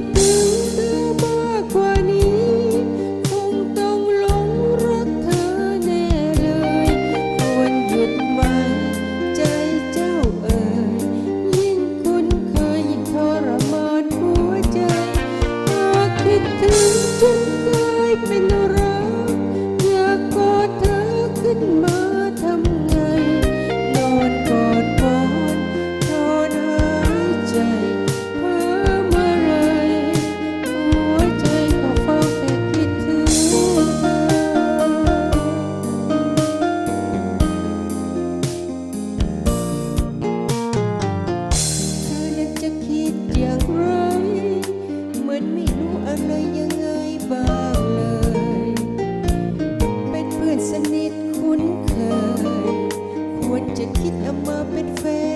we? คิดเอามาเป็นแฟน